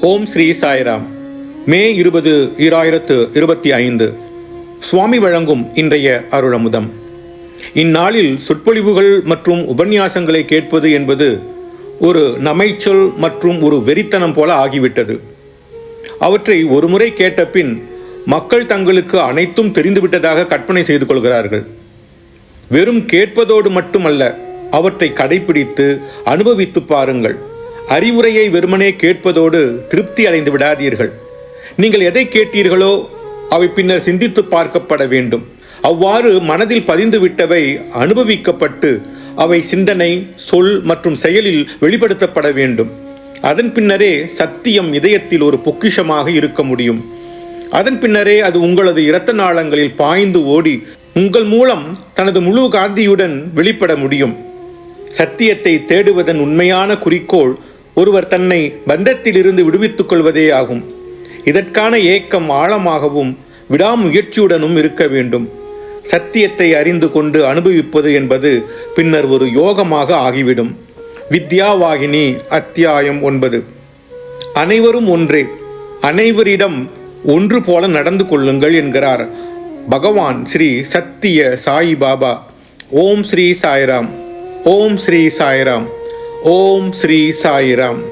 ஓம் ஸ்ரீ சாய்ராம். மே இருபது ஈராயிரத்து இருபத்தி ஐந்து. சுவாமி வழங்கும் இன்றைய அருளமுதம். இந்நாளில் சொற்பொழிவுகள் மற்றும் உபன்யாசங்களை கேட்பது என்பது ஒரு நமைச்சொல் மற்றும் ஒரு வெறித்தனம் போல ஆகிவிட்டது. அவற்றை ஒருமுறை கேட்ட பின் மக்கள் தங்களுக்கு அனைத்தும் தெரிந்துவிட்டதாக கற்பனை செய்து கொள்கிறார்கள். வெறும் கேட்பதோடு மட்டுமல்ல அவற்றை கடைபிடித்து அனுபவித்து பாருங்கள். அறிவுரையை வெறுமனே கேட்பதோடு திருப்தி அடைந்து விடாதீர்கள். நீங்கள் எதை கேட்டீர்களோ அவை பின்னர் சிந்தித்து பார்க்கப்பட வேண்டும். அவ்வாறு மனதில் பதிந்துவிட்டவை அனுபவிக்கப்பட்டு அவை சிந்தனை சொல் மற்றும் செயலில் வெளிப்படுத்தப்பட வேண்டும். அதன் பின்னரே சத்தியம் இதயத்தில் ஒரு பொக்கிஷமாக இருக்க முடியும். அதன் பின்னரே அது உங்களது இரத்த நாளங்களில் பாய்ந்து ஓடி உங்கள் மூலம் தனது முழு காந்தியுடன் வெளிப்பட முடியும். சத்தியத்தை தேடுவதன் உண்மையான குறிக்கோள் ஒருவர் தன்னை பந்தத்திலிருந்து விடுவித்துக் கொள்வதே ஆகும். இதற்கான ஏக்கம் ஆழமாகவும் விடாமுயற்சியுடனும் இருக்க வேண்டும். சத்தியத்தை அறிந்து கொண்டு அனுபவிப்பது என்பது பின்னர் ஒரு யோகமாக ஆகிவிடும். வித்யாவாகினி அத்தியாயம் ஒன்பது. அனைவரும் ஒன்றே. அனைவரிடம் ஒன்று போல நடந்து கொள்ளுங்கள் என்கிறார் பகவான் ஸ்ரீ சத்திய சாய் பாபா ஓம் ஸ்ரீ சாய்ராம். ஓம் ஸ்ரீ சாய்ராம். ஓம் ஸ்ரீ சாய்ராம்.